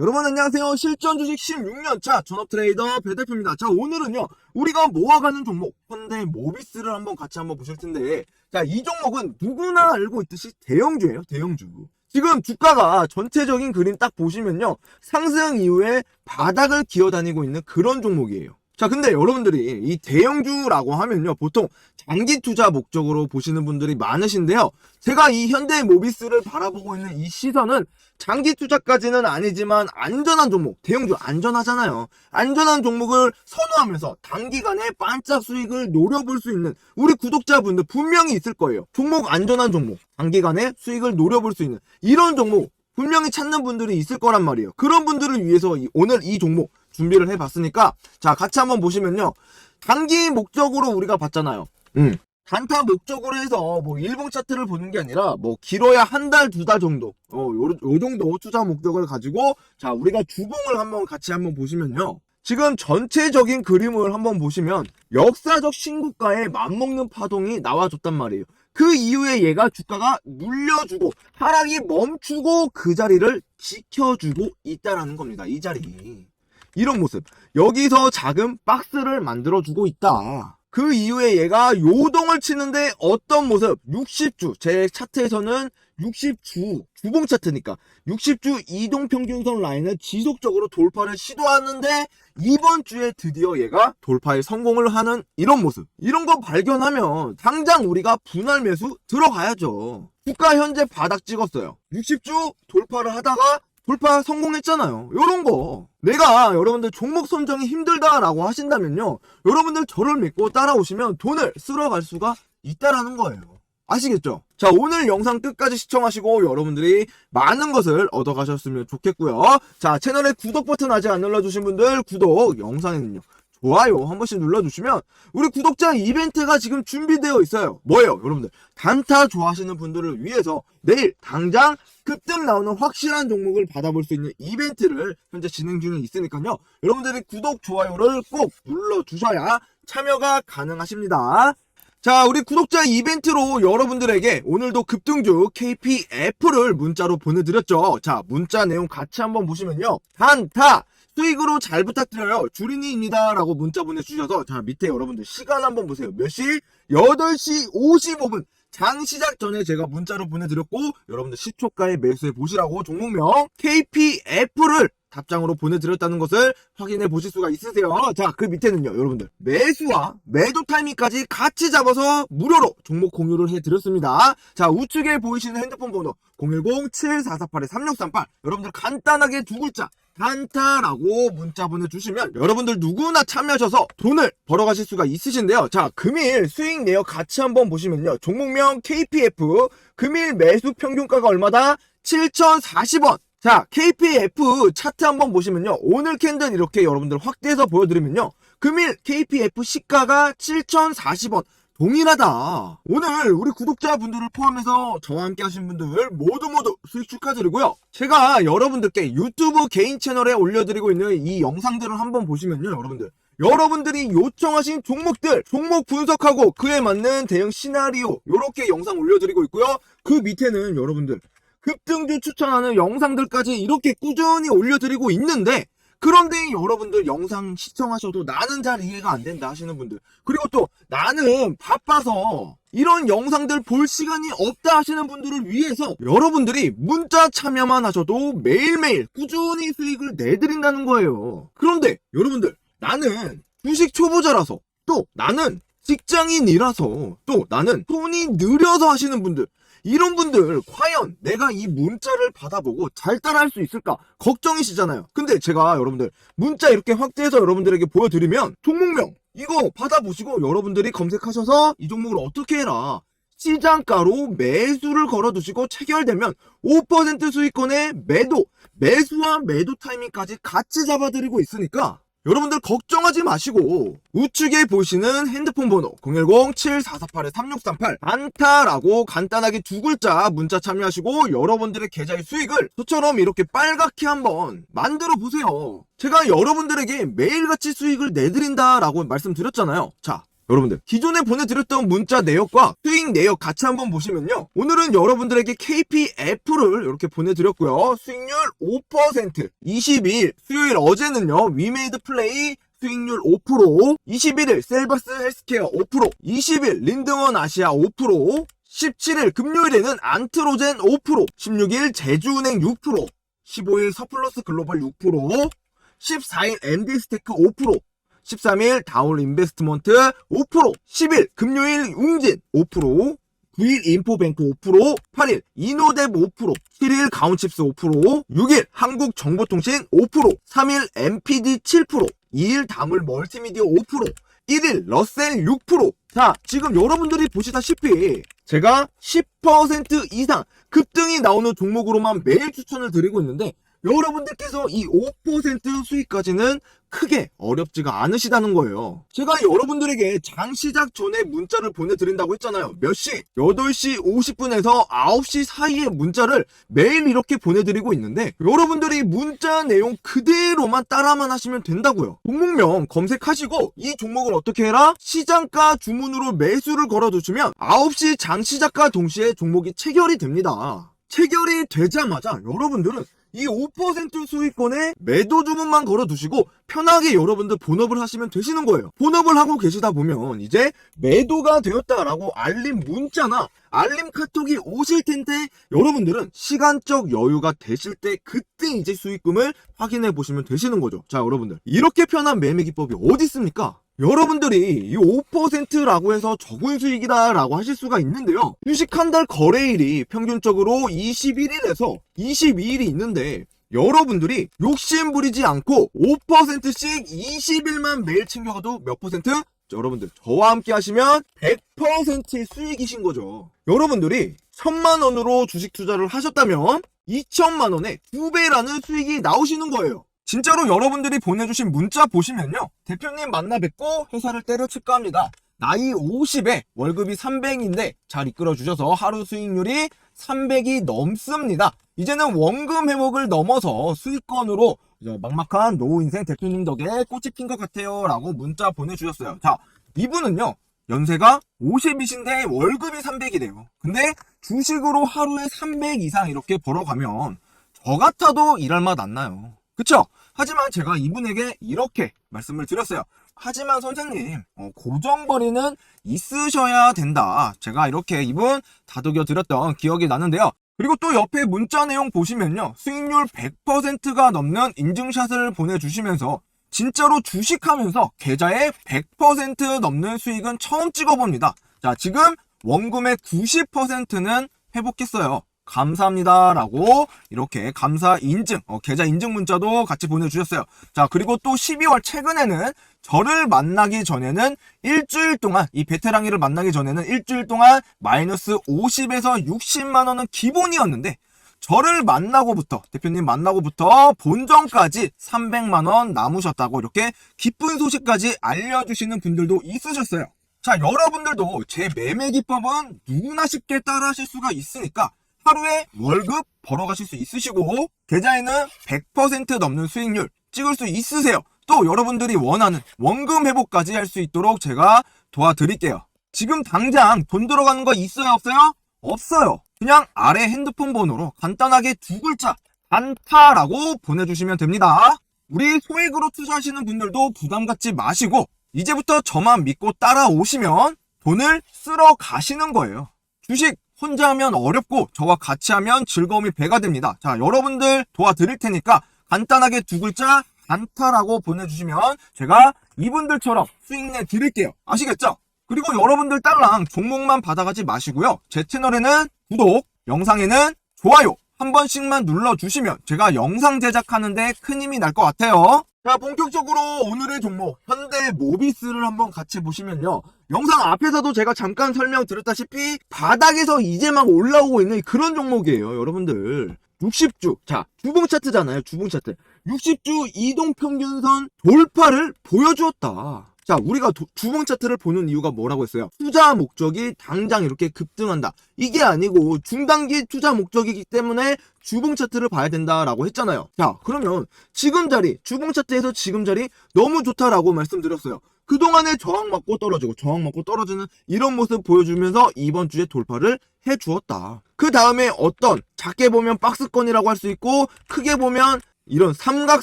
여러분 안녕하세요. 실전 주식 16년차 전업 트레이더 배 대표입니다. 자 오늘은요 우리가 모아가는 종목 현대 모비스를 한번 같이 한번 보실 텐데 자이 종목은 누구나 알고 있듯이 대형주예요. 대형주. 지금 주가가 전체적인 그림 딱 보시면요 상승 이후에 바닥을 기어다니고 있는 그런 종목이에요. 자 근데 여러분들이 이 대형주라고 하면요 보통 장기 투자 목적으로 보시는 분들이 많으신데요. 제가 이 현대 모비스를 바라보고 있는 이 시선은 장기 투자까지는 아니지만 안전한 종목, 대형주 안전하잖아요. 안전한 종목을 선호하면서 단기간에 반짝 수익을 노려볼 수 있는 우리 구독자분들 분명히 있을 거예요. 종목 안전한 종목, 단기간에 수익을 노려볼 수 있는 이런 종목 분명히 찾는 분들이 있을 거란 말이에요. 그런 분들을 위해서 이- 오늘 이 종목 준비를 해봤으니까 자 같이 한번 보시면요. 단기 목적으로 우리가 봤잖아요. 음. 단타 목적으로 해서 뭐 일봉 차트를 보는 게 아니라 뭐 길어야 한 달두달 정도. 어 요, 요 정도 투자 목적을 가지고 자 우리가 주봉을 한번 같이 한번 보시면요. 지금 전체적인 그림을 한번 보시면 역사적 신고가에 맞먹는 파동이 나와줬단 말이에요. 그 이후에 얘가 주가가 눌려주고 하락이 멈추고 그 자리를 지켜주고 있다라는 겁니다. 이 자리. 이런 모습. 여기서 작은 박스를 만들어주고 있다 그 이후에 얘가 요동을 치는데 어떤 모습? 60주. 제 차트에서는 60주 주봉 차트니까. 60주 이동 평균선 라인을 지속적으로 돌파를 시도하는데 이번 주에 드디어 얘가 돌파에 성공을 하는 이런 모습. 이런 거 발견하면 당장 우리가 분할 매수 들어가야죠. 주가 현재 바닥 찍었어요. 60주 돌파를 하다가 돌파 성공했잖아요. 요런 거. 내가 여러분들 종목 선정이 힘들다라고 하신다면요. 여러분들 저를 믿고 따라오시면 돈을 쓸어갈 수가 있다라는 거예요. 아시겠죠? 자, 오늘 영상 끝까지 시청하시고 여러분들이 많은 것을 얻어가셨으면 좋겠고요. 자, 채널에 구독 버튼 아직 안 눌러주신 분들 구독, 영상에는요. 좋아요 한 번씩 눌러주시면 우리 구독자 이벤트가 지금 준비되어 있어요. 뭐예요? 여러분들 단타 좋아하시는 분들을 위해서 내일 당장 급등 나오는 확실한 종목을 받아볼 수 있는 이벤트를 현재 진행 중에 있으니까요. 여러분들이 구독, 좋아요를 꼭 눌러주셔야 참여가 가능하십니다. 자, 우리 구독자 이벤트로 여러분들에게 오늘도 급등주 KPF를 문자로 보내드렸죠. 자, 문자 내용 같이 한번 보시면요. 단타! 수익으로 잘 부탁드려요. 주린이입니다. 라고 문자 보내주셔서, 자, 밑에 여러분들 시간 한번 보세요. 몇 시? 8시 55분. 장 시작 전에 제가 문자로 보내드렸고, 여러분들 시초가에 매수해 보시라고 종목명 KPF를 답장으로 보내드렸다는 것을 확인해 보실 수가 있으세요. 자, 그 밑에는요, 여러분들. 매수와 매도 타이밍까지 같이 잡아서 무료로 종목 공유를 해드렸습니다. 자, 우측에 보이시는 핸드폰 번호 010-7448-3638. 여러분들 간단하게 두 글자. 단타라고 문자 보내주시면 여러분들 누구나 참여하셔서 돈을 벌어가실 수가 있으신데요. 자, 금일 수익 내역 같이 한번 보시면요. 종목명 KPF 금일 매수 평균가가 얼마다? 7,040원. 자, KPF 차트 한번 보시면요. 오늘 캔들 이렇게 여러분들 확대해서 보여드리면요. 금일 KPF 시가가 7,040원. 동일하다. 오늘 우리 구독자분들을 포함해서 저와 함께 하신 분들 모두 모두 수익 축하드리고요. 제가 여러분들께 유튜브 개인 채널에 올려드리고 있는 이 영상들을 한번 보시면요, 여러분들. 여러분들이 요청하신 종목들, 종목 분석하고 그에 맞는 대응 시나리오, 요렇게 영상 올려드리고 있고요. 그 밑에는 여러분들, 급등주 추천하는 영상들까지 이렇게 꾸준히 올려드리고 있는데, 그런데 여러분들 영상 시청하셔도 나는 잘 이해가 안 된다 하시는 분들 그리고 또 나는 바빠서 이런 영상들 볼 시간이 없다 하시는 분들을 위해서 여러분들이 문자 참여만 하셔도 매일매일 꾸준히 수익을 내드린다는 거예요. 그런데 여러분들 나는 주식 초보자라서 또 나는 직장인이라서 또 나는 손이 느려서 하시는 분들 이런 분들 과연 내가 이 문자를 받아보고 잘 따라할 수 있을까 걱정이시잖아요. 근데 제가 여러분들 문자 이렇게 확대해서 여러분들에게 보여드리면 종목명 이거 받아보시고 여러분들이 검색하셔서 이 종목을 어떻게 해라 시장가로 매수를 걸어두시고 체결되면 5% 수익권에 매도 매수와 매도 타이밍까지 같이 잡아드리고 있으니까 여러분들 걱정하지 마시고 우측에 보시는 핸드폰 번호 010-7448-3638 안타라고 간단하게 두 글자 문자 참여하시고 여러분들의 계좌의 수익을 저처럼 이렇게 빨갛게 한번 만들어 보세요. 제가 여러분들에게 매일같이 수익을 내드린다라고 말씀드렸잖아요. 자, 여러분들. 기존에 보내드렸던 문자 내역과 수익 내역 같이 한번 보시면요. 오늘은 여러분들에게 KPF를 이렇게 보내드렸고요. 수익률 5% 22일 수요일 어제는요. 위메이드 플레이 수익률 5% 21일 셀바스 헬스케어 5% 20일 린드원 아시아 5% 17일 금요일에는 안트로젠 5% 16일 제주은행 6% 15일 서플러스 글로벌 6% 14일 MD스테크 5% 13일 다울 인베스트먼트 5%, 10일 금요일 웅진 5%, 9일 인포뱅크 5%, 8일 이노뎁 5%, 7일 가온칩스 5%, 6일 한국정보통신 5%, 3일 MPD 7%, 2일 다물 멀티미디어 5%, 1일 러셀 6%. 자, 지금 여러분들이 보시다시피 제가 10% 이상 급등이 나오는 종목으로만 매일 추천을 드리고 있는데 여러분들께서 이 5% 수익까지는 크게 어렵지가 않으시다는 거예요. 제가 여러분들에게 장 시작 전에 문자를 보내드린다고 했잖아요. 몇 시? 8시 50분에서 9시 사이에 문자를 매일 이렇게 보내드리고 있는데 여러분들이 문자 내용 그대로만 따라만 하시면 된다고요. 종목명 검색하시고 이 종목을 어떻게 해라? 시장가 주문으로 매수를 걸어두시면 9시 장 시작과 동시에 종목이 체결이 됩니다. 체결이 되자마자 여러분들은 이 5% 수익권에 매도 주문만 걸어두시고 편하게 여러분들 본업을 하시면 되시는 거예요. 본업을 하고 계시다 보면 이제 매도가 되었다라고 알림 문자나 알림 카톡이 오실 텐데 여러분들은 시간적 여유가 되실 때 그때 이제 수익금을 확인해 보시면 되시는 거죠. 자, 여러분들. 이렇게 편한 매매 기법이 어디 있습니까? 여러분들이 이 5%라고 해서 적은 수익이다라고 하실 수가 있는데요. 주식 한 달 거래일이 평균적으로 21일에서 22일이 있는데 여러분들이 욕심 부리지 않고 5%씩 20일만 매일 챙겨가도 몇 퍼센트? 여러분들 저와 함께 하시면 100%의 수익이신 거죠. 여러분들이 1000만 원으로 주식 투자를 하셨다면 2천만 원에 두 배라는 수익이 나오시는 거예요. 진짜로 여러분들이 보내주신 문자 보시면요. 대표님 만나 뵙고 회사를 때려칠까 합니다. 나이 50에 월급이 300인데 잘 이끌어 주셔서 하루 수익률이 300이 넘습니다. 이제는 원금 회복을 넘어서 수익권으로 막막한 노후 인생 대표님 덕에 꽃이 핀 것 같아요. 라고 문자 보내주셨어요. 자, 이분은요. 연세가 50이신데 월급이 300이래요. 근데 주식으로 하루에 300 이상 이렇게 벌어가면 저 같아도 일할 맛 안 나요. 그쵸? 하지만 제가 이분에게 이렇게 말씀을 드렸어요. 하지만 선생님, 어, 고정벌이는 있으셔야 된다. 제가 이렇게 이분 다독여 드렸던 기억이 나는데요. 그리고 또 옆에 문자 내용 보시면요. 수익률 100%가 넘는 인증샷을 보내주시면서 진짜로 주식하면서 계좌에 100% 넘는 수익은 처음 찍어봅니다. 자, 지금 원금의 90%는 회복했어요. 감사합니다. 라고 이렇게 감사 인증, 어, 계좌 인증 문자도 같이 보내주셨어요. 자, 그리고 또 12월 최근에는 저를 만나기 전에는 일주일 동안, 이 베테랑이를 만나기 전에는 일주일 동안 마이너스 50에서 60만 원은 기본이었는데, 저를 만나고부터, 대표님 만나고부터 본전까지 300만 원 남으셨다고 이렇게 기쁜 소식까지 알려주시는 분들도 있으셨어요. 자, 여러분들도 제 매매 기법은 누구나 쉽게 따라 하실 수가 있으니까 하루에 월급 벌어가실 수 있으시고 계좌에는 100% 넘는 수익률 찍을 수 있으세요. 또 여러분들이 원하는 원금 회복까지 할 수 있도록 제가 도와드릴게요. 지금 당장 돈 들어가는 거 있어요 없어요? 없어요. 그냥 아래 핸드폰 번호로 간단하게 두 글자 단타라고 보내주시면 됩니다. 우리 소액으로 투자하시는 분들도 부담 갖지 마시고 이제부터 저만 믿고 따라오시면 돈을 쓸어 가시는 거예요. 주식 혼자 하면 어렵고 저와 같이 하면 즐거움이 배가 됩니다. 자, 여러분들 도와드릴 테니까 간단하게 두 글자 단타라고 보내주시면 제가 이분들처럼 수익 내 드릴게요. 아시겠죠? 그리고 여러분들 딸랑 종목만 받아가지 마시고요. 제 채널에는 구독, 영상에는 좋아요 한 번씩만 눌러주시면 제가 영상 제작하는데 큰 힘이 날 것 같아요. 자, 본격적으로 오늘의 종목 현대 모비스를 한번 같이 보시면요. 영상 앞에서도 제가 잠깐 설명 드렸다시피 바닥에서 이제 막 올라오고 있는 그런 종목이에요, 여러분들. 60주. 자, 주봉 차트잖아요, 주봉 차트. 60주 이동 평균선 돌파를 보여주었다. 자, 우리가 도- 주봉 차트를 보는 이유가 뭐라고 했어요? 투자 목적이 당장 이렇게 급등한다. 이게 아니고 중단기 투자 목적이기 때문에 주봉 차트를 봐야 된다라고 했잖아요. 자, 그러면 지금 자리, 주봉 차트에서 지금 자리 너무 좋다라고 말씀드렸어요. 그동안에 저항 맞고 떨어지고 저항 맞고 떨어지는 이런 모습 보여주면서 이번 주에 돌파를 해 주었다. 그 다음에 어떤 작게 보면 박스권이라고 할 수 있고 크게 보면 이런 삼각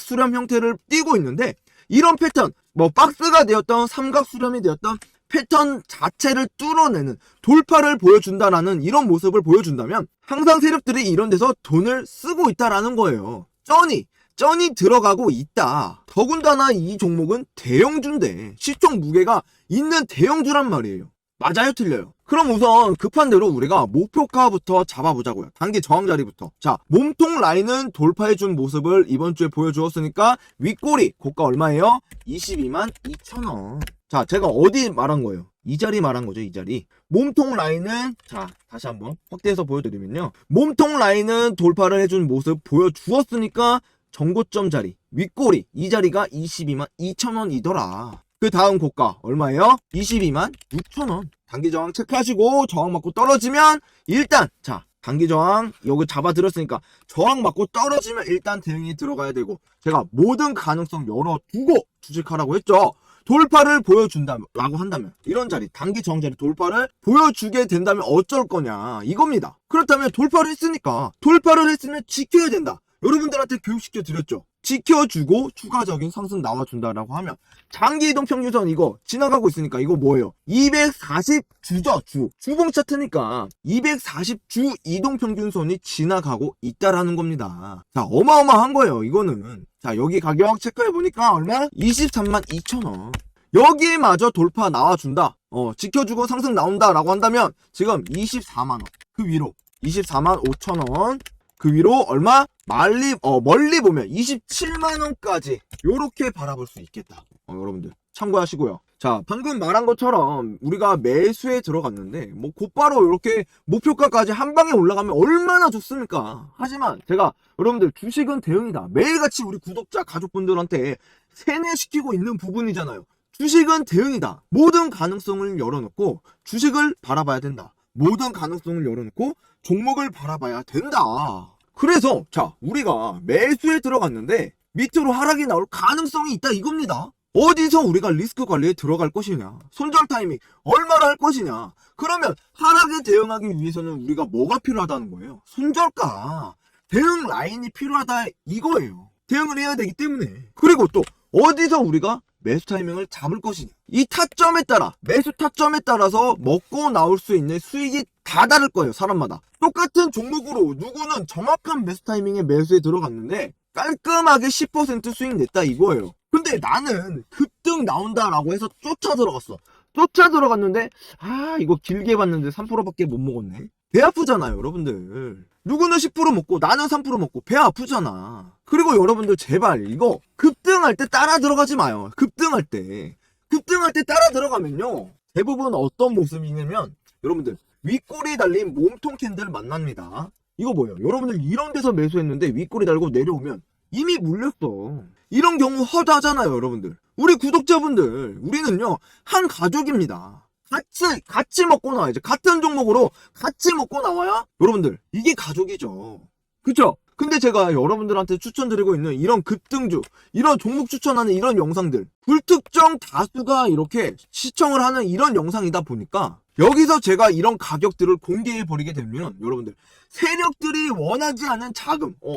수렴 형태를 띄고 있는데 이런 패턴 뭐 박스가 되었던 삼각 수렴이 되었던 패턴 자체를 뚫어내는 돌파를 보여준다라는 이런 모습을 보여준다면 항상 세력들이 이런 데서 돈을 쓰고 있다라는 거예요. 쩌니 쩌니 들어가고 있다. 더군다나 이 종목은 대형주인데 시총 무게가 있는 대형주란 말이에요. 맞아요, 틀려요? 그럼 우선 급한 대로 우리가 목표가부터 잡아보자고요. 단기 저항 자리부터. 자, 몸통 라인은 돌파해준 모습을 이번 주에 보여주었으니까 윗꼬리 고가 얼마예요? 22만 2천 원. 자, 제가 어디 말한 거예요? 이 자리 말한 거죠, 이 자리. 몸통 라인은 자, 다시 한번 확대해서 보여드리면요. 몸통 라인은 돌파를 해준 모습 보여주었으니까 정고점 자리, 윗꼬리 이 자리가 22만 2천원이더라. 그 다음 고가 얼마예요? 22만 6천원. 단기 저항 체크하시고 저항 맞고 떨어지면 일단 자 단기 저항 여기 잡아 들었으니까 저항 맞고 떨어지면 일단 대응이 들어가야 되고 제가 모든 가능성 열어두고 주식하라고 했죠. 돌파를 보여준다라고 한다면 이런 자리 단기 저항 자리 돌파를 보여주게 된다면 어쩔 거냐 이겁니다. 그렇다면 돌파를 했으니까 돌파를 했으면 지켜야 된다. 여러분들한테 교육시켜 드렸죠. 지켜주고 추가적인 상승 나와준다라고 하면 장기 이동 평균선 이거 지나가고 있으니까 이거 뭐예요? 240주죠 주 주봉 차트니까 240주 이동 평균선이 지나가고 있다라는 겁니다. 자 어마어마한 거예요 이거는 자 여기 가격 체크해 보니까 얼마? 23만 2천 원. 여기마저 돌파 나와준다. 어 지켜주고 상승 나온다라고 한다면 지금 24만 원 그 위로 24만 5천 원 그 위로 얼마? 멀리 어 멀리 보면 27만 원까지 요렇게 바라볼 수 있겠다. 어, 여러분들 참고하시고요. 자, 방금 말한 것처럼 우리가 매수에 들어갔는데 뭐 곧바로 이렇게 목표가까지 한 방에 올라가면 얼마나 좋습니까? 하지만 제가 여러분들 주식은 대응이다. 매일같이 우리 구독자 가족분들한테 세뇌시키고 있는 부분이잖아요. 주식은 대응이다. 모든 가능성을 열어놓고 주식을 바라봐야 된다. 모든 가능성을 열어놓고 종목을 바라봐야 된다. 그래서 자 우리가 매수에 들어갔는데 밑으로 하락이 나올 가능성이 있다 이겁니다. 어디서 우리가 리스크 관리에 들어갈 것이냐? 손절 타이밍 얼마나 할 것이냐? 그러면 하락에 대응하기 위해서는 우리가 뭐가 필요하다는 거예요? 손절가. 대응 라인이 필요하다 이거예요. 대응을 해야 되기 때문에. 그리고 또 어디서 우리가 매수 타이밍을 잡을 것이냐. 이 타점에 따라 매수 타점에 따라서 먹고 나올 수 있는 수익이 다 다를 거예요 사람마다. 똑같은 종목으로 누구는 정확한 매수 타이밍에 매수에 들어갔는데 깔끔하게 10% 수익 냈다 이거예요. 근데 나는 급등 나온다라고 해서 쫓아 들어갔어. 쫓아 들어갔는데 아 이거 길게 봤는데 3%밖에 못 먹었네. 배 아프잖아요 여러분들 누구는 10% 먹고 나는 3% 먹고 배 아프잖아. 그리고 여러분들 제발 이거 급등할 때 따라 들어가지 마요. 급등할 때. 급등할 때 따라 들어가면요. 대부분 어떤 모습이냐면 여러분들 윗꼬리 달린 몸통 캔들 만납니다. 이거 뭐예요? 여러분들 이런 데서 매수했는데 윗꼬리 달고 내려오면 이미 물렸어. 이런 경우 허다하잖아요 여러분들. 우리 구독자분들 우리는요 한 가족입니다 같이 같이 먹고 나와야죠 같은 종목으로 같이 먹고 나와야 여러분들 이게 가족이죠 그쵸? 근데 제가 여러분들한테 추천드리고 있는 이런 급등주, 이런 종목 추천하는 이런 영상들, 불특정 다수가 이렇게 시청을 하는 이런 영상이다 보니까 여기서 제가 이런 가격들을 공개해 버리게 되면 여러분들 세력들이 원하지 않은 자금, 어,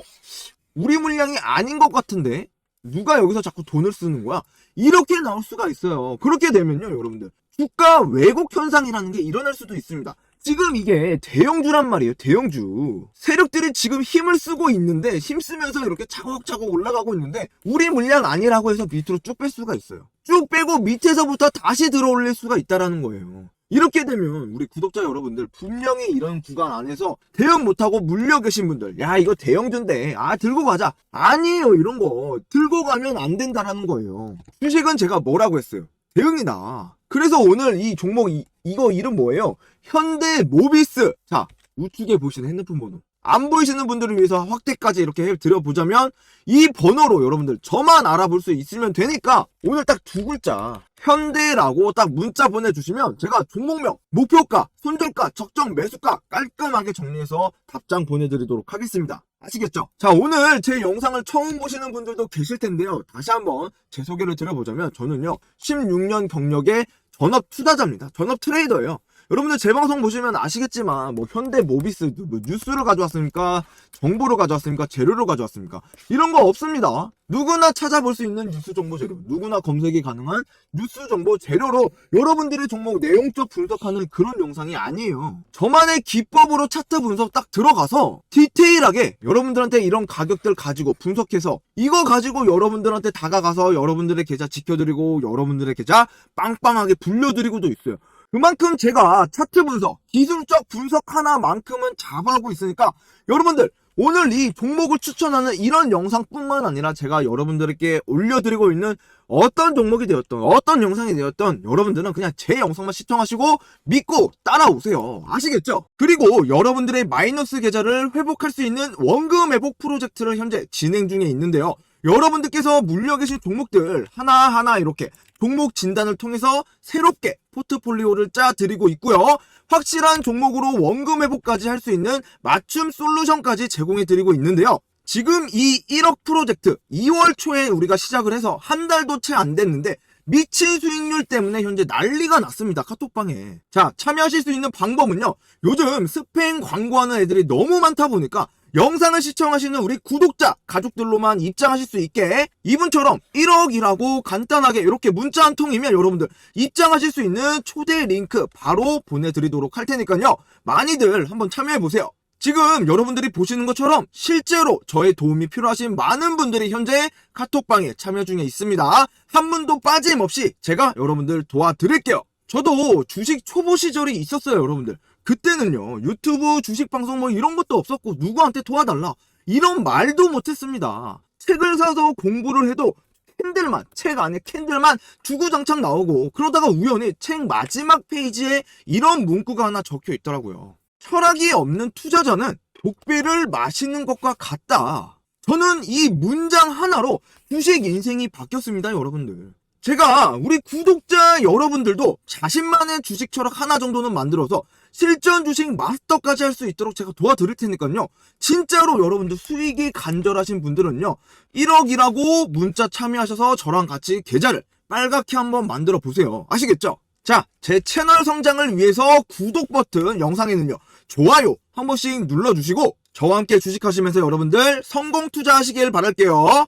우리 물량이 아닌 것 같은데 누가 여기서 자꾸 돈을 쓰는 거야? 이렇게 나올 수가 있어요. 그렇게 되면요, 여러분들 주가 왜곡 현상이라는 게 일어날 수도 있습니다. 지금 이게 대형주란 말이에요, 대형주. 세력들이 지금 힘을 쓰고 있는데, 힘쓰면서 이렇게 차곡차곡 올라가고 있는데, 우리 물량 아니라고 해서 밑으로 쭉 뺄 수가 있어요. 쭉 빼고 밑에서부터 다시 들어 올릴 수가 있다라는 거예요. 이렇게 되면 우리 구독자 여러분들 분명히 이런 구간 안에서 대응 못하고 물려 계신 분들 야 이거 대형주인데 아 들고 가자 아니에요 이런 거 들고 가면 안 된다라는 거예요 주식은 제가 뭐라고 했어요 대응이다 그래서 오늘 이 종목 이, 이거 이름 뭐예요? 현대 모비스. 자 우측에 보시는 핸드폰 번호 안 보이시는 분들을 위해서 확대까지 이렇게 해 드려보자면 이 번호로 여러분들 저만 알아볼 수 있으면 되니까 오늘 딱 두 글자 현대라고 딱 문자 보내주시면 제가 종목명, 목표가, 손절가, 적정 매수가 깔끔하게 정리해서 답장 보내드리도록 하겠습니다. 아시겠죠? 자 오늘 제 영상을 처음 보시는 분들도 계실 텐데요. 다시 한번 제 소개를 드려보자면 저는요 16년 경력의 전업 투자자입니다. 전업 트레이더예요. 여러분들 제 방송 보시면 아시겠지만 뭐 현대 모비스 뭐 뉴스를 가져왔습니까? 정보를 가져왔습니까? 재료를 가져왔습니까? 이런 거 없습니다. 누구나 찾아볼 수 있는 뉴스 정보 재료, 누구나 검색이 가능한 뉴스 정보 재료로 여러분들의 종목 내용적 분석하는 그런 영상이 아니에요. 저만의 기법으로 차트 분석 딱 들어가서 디테일하게 여러분들한테 이런 가격들 가지고 분석해서 이거 가지고 여러분들한테 다가가서 여러분들의 계좌 지켜드리고 여러분들의 계좌 빵빵하게 불려드리고도 있어요. 그만큼 제가 차트 분석, 기술적 분석 하나만큼은 잡아하고 있으니까 여러분들 오늘 이 종목을 추천하는 이런 영상뿐만 아니라 제가 여러분들에게 올려드리고 있는 어떤 종목이 되었던 어떤 영상이 되었던 여러분들은 그냥 제 영상만 시청하시고 믿고 따라오세요. 아시겠죠? 그리고 여러분들의 마이너스 계좌를 회복할 수 있는 원금 회복 프로젝트를 현재 진행 중에 있는데요. 여러분들께서 물려 계신 종목들 하나하나 이렇게 종목 진단을 통해서 새롭게 포트폴리오를 짜 드리고 있고요. 확실한 종목으로 원금 회복까지 할 수 있는 맞춤 솔루션까지 제공해 드리고 있는데요. 지금 이 1억 프로젝트 2월 초에 우리가 시작을 해서 한 달도 채 안 됐는데 미친 수익률 때문에 현재 난리가 났습니다. 카톡방에. 자, 참여하실 수 있는 방법은요. 요즘 스팸 광고하는 애들이 너무 많다 보니까 영상을 시청하시는 우리 구독자, 가족들로만 입장하실 수 있게 이분처럼 1억이라고 간단하게 이렇게 문자 한 통이면 여러분들 입장하실 수 있는 초대 링크 바로 보내드리도록 할 테니까요. 많이들 한번 참여해보세요. 지금 여러분들이 보시는 것처럼 실제로 저의 도움이 필요하신 많은 분들이 현재 카톡방에 참여 중에 있습니다. 한 분도 빠짐없이 제가 여러분들 도와드릴게요. 저도 주식 초보 시절이 있었어요, 여러분들. 그때는요, 유튜브 주식 방송 뭐 이런 것도 없었고, 누구한테 도와달라. 이런 말도 못했습니다. 책을 사서 공부를 해도 캔들만, 책 안에 캔들만 주구장창 나오고, 그러다가 우연히 책 마지막 페이지에 이런 문구가 하나 적혀 있더라고요. 철학이 없는 투자자는 독배를 마시는 것과 같다. 저는 이 문장 하나로 주식 인생이 바뀌었습니다, 여러분들. 제가 우리 구독자 여러분들도 자신만의 주식 철학 하나 정도는 만들어서 실전 주식 마스터까지 할 수 있도록 제가 도와드릴 테니까요. 진짜로 여러분들 수익이 간절하신 분들은요. 1억이라고 문자 참여하셔서 저랑 같이 계좌를 빨갛게 한번 만들어 보세요. 아시겠죠? 자, 제 채널 성장을 위해서 구독 버튼 영상에는요. 좋아요 한 번씩 눌러주시고 저와 함께 주식하시면서 여러분들 성공 투자하시길 바랄게요.